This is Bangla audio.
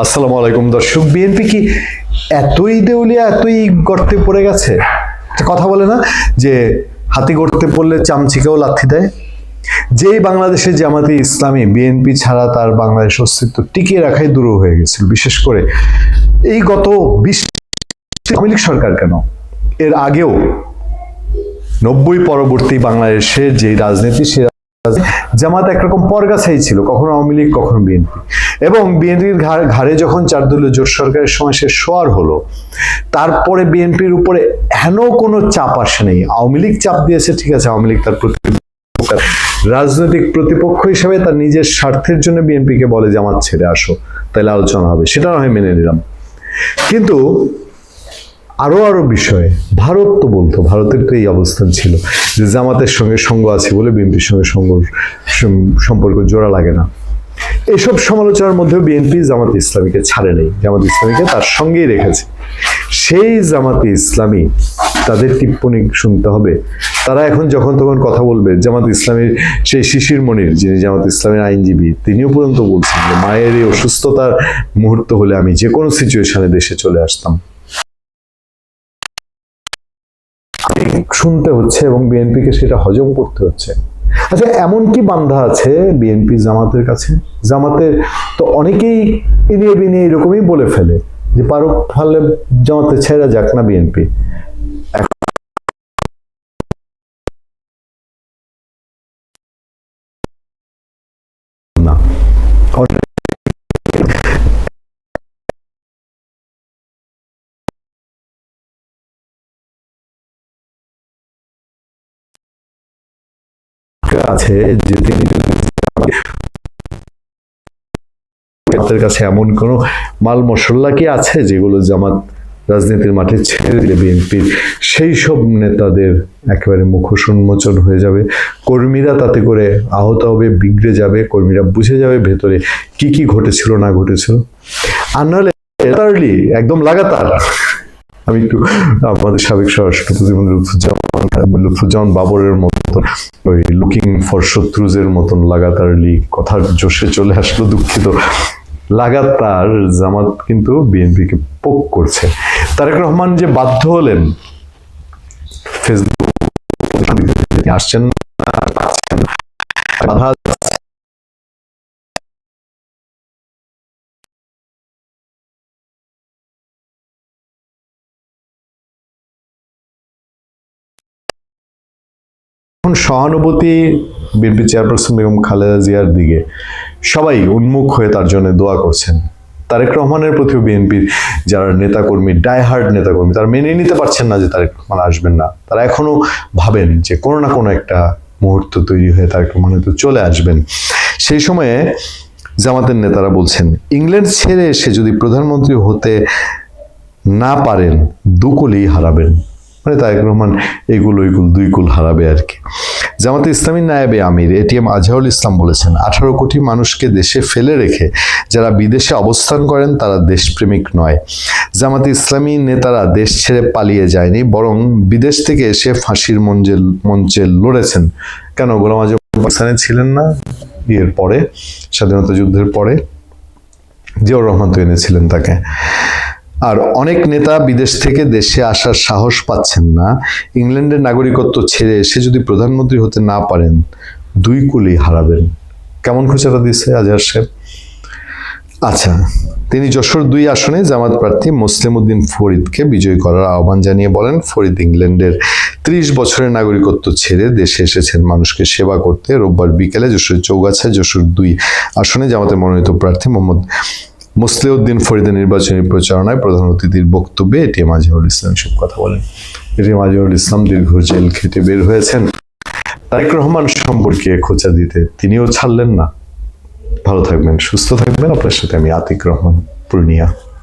আসসালামু আলাইকুম দর্শক বিএনপি কি এতই দেউলিয়া, এতই গর্তে পড়ে গেছে? কথা বলে না, যে হাতি গর্তে পড়লে চামচিকেও লাথি দেয়? যেই বাংলাদেশে জামাতি ইসলামী বিএনপি ছাড়া তার বাংলাদেশ অস্তিত্ব টিকিয়ে রাখাই দূর হয়ে গেছিল, বিশেষ করে এই গত বিশ আওয়ামী লীগ সরকার কেন? এর আগেও নব্বই পরবর্তী বাংলাদেশের যে রাজনীতি, সে জামাত একরকম পরগাছাই ছিল, কখনো আওয়ামী লীগ, কখনো বিএনপি। এবং বিএনপির ঘাড়ে যখন চার দলীয় জোট সরকারের সময় সে শোয়ার হলো, তারপরে বিএনপির উপরে হেন কোনো চাপ আসে নেই। আওয়ামী লীগ চাপ দিয়েছে, ঠিক আছে, আওয়ামী লীগ তার প্রতি রাজনৈতিক প্রতিপক্ষ হিসেবে তার নিজের স্বার্থের জন্য বিএনপিকে বলে, জামাত ছেড়ে আসো তাহলে আলোচনা হবে। সেটা হয় মেনে নিলাম। কিন্তু আরও আরও বিষয়ে ভারত তো বলতো, ভারতের তো এই অবস্থান ছিল যে জামাতের সঙ্গে সঙ্গ আছে বলে বিএনপির সঙ্গে সঙ্গ সম্পর্ক জোড়া লাগে না। এসব সমালোচনার মধ্যেও বিএনপি জামাত ইসলামীকে ছাড়ে নেই। জামাত ইসলামীকে তার সঙ্গেই রেখেছে। সেই জামাতে ইসলামী তাদের টিপ্পণী শুনতে হবে। তারা এখন যখন তখন কথা বলবে, জামাত ইসলামের সেই শিশির মনির, যিনি জামাত ইসলামের আইনজীবী, তিনিও পর্যন্ত বলছেন যে মায়ের এই অসুস্থতার মুহূর্ত হলে আমি যে কোনো সিচুয়েশনে দেশে চলে আসতাম। শুনতে হচ্ছে এবং বিএনপিকে সেটা হজম করতে হচ্ছে। আচ্ছা এমন কি বান্ধা আছে বিএনপি জামাতের কাছে? জামাতের তো অনেকেই ইনিয়ে বিনিয়ে এরকমই বলে ফেলে যে পারো ফলে জামাতে ছেড়া যাক না বিএনপি। না। আছে যে তিনি জামাতের কাছে এমন কোনো মাল মশলা কি আছে যেগুলো জামাত রাজনীতির মাঠে ছেড়ে দিলে বিএনপির সেই সব নেতাদের একেবারে মুখোশ উন্মোচন হয়ে যাবে? কর্মীরা তাতে করে আহত হবে, বিগড়ে যাবে, কর্মীরা বুঝে যাবে ভেতরে কি কি ঘটেছিল, না ঘটেছিল। আর নাহলে একদম লাগাতার। আমি একটু আমাদের সাবেক স্বরাষ্ট্র প্রতিমন্ত্রী লুৎফুজ্জামান বাবরের মতন, ওই লুকিং ফর শত্রুজের মতন লাগাতারলি কথার জোশে চলে আসলো দুঃখিত। লাগাতার জামাত কিন্তু বিএনপি কে পোক করছে। তারেক রহমান যে বাধ্য হলেন ফেসবুক আসছেন বাধা এখন সহানুভূতি বিএনপি চেয়ারপারসন বেগম খালেদা জিয়ার দিকে সবাই উন্মুখ হয়ে তার জন্য দোয়া করছেন। তারেক রহমানের প্রতিও বিএনপির যারা নেতাকর্মী, ডাইহার্ড নেতাকর্মী, তারা মেনে নিতে পারছেন না যে তারেক রহমান আসবেন না। তারা এখনও ভাবেন যে কোনো না কোনো একটা মুহূর্ত তৈরি হয়ে তারেক রহমান হয়তো চলে আসবেন। সেই সময়ে জামাতের নেতারা বলছেন, ইংল্যান্ড ছেড়ে এসে যদি প্রধানমন্ত্রী হতে না পারেন, দুকুলেই হারাবেন। মানে তারেক রহমান এগুলো এগুলো দুই কুল হারাবে আর কি। জামাতে ইসলামী নায়েবে আমির এটিএম আজহারুল ইসলাম বলেছেন, আঠারো কোটি মানুষকে দেশে ফেলে রেখে যারা বিদেশে অবস্থান করেন, তারা দেশপ্রেমিক নয়। জামাতে ইসলামী নেতারা দেশ ছেড়ে পালিয়ে যায়নি, বরং বিদেশ থেকে এসে ফাঁসির মঞ্চে মঞ্চে লড়েছেন। কেন, গোলাম আজম পাকিস্তানে ছিলেন না ইয়ের পরে, স্বাধীনতা যুদ্ধের পরে? জিয়াউর রহমান তো এনেছিলেন তাকে। আর অনেক নেতা বিদেশ থেকে দেশে আসার সাহস পাচ্ছেন না। ইংল্যান্ডের নাগরিকত্ব ছেড়ে এসে যদি প্রধানমন্ত্রী হতে না পারেন, দুই কুলি হারাবেন। কেমন খোঁচাটা দিচ্ছে আজহার সাহেব? আচ্ছা তিনি যশোর দুই আসনে জামাত প্রার্থী মুসলিম উদ্দিন ফরিদকে বিজয়ী করার আহ্বান জানিয়ে বলেন, ফরিদ ইংল্যান্ডের ত্রিশ বছরের নাগরিকত্ব ছেড়ে দেশে এসেছেন। মানুষকে সেবা করতে রোববার বিকেলে যশোর চৌগাছায় যশোর দুই আসনে জামাতের মনোনীত প্রার্থী মোহাম্মদ মুসলিউদ্দিন ফরিদের নির্বাচনী প্রচারণায় প্রধান অতিথির বক্তব্যে এটিএম আজিহুল ইসলাম সব কথা বলেন। এটিএম আজিহুল ইসলাম দীর্ঘ জেল খেটে বের হয়েছেন। তারেক রহমান সম্পর্কে খোঁচা দিতে তিনিও ছাড়লেন না। ভালো থাকবেন, সুস্থ থাকবেন। আপনার সাথে আমি আতিক রহমান, পূর্ণিয়া।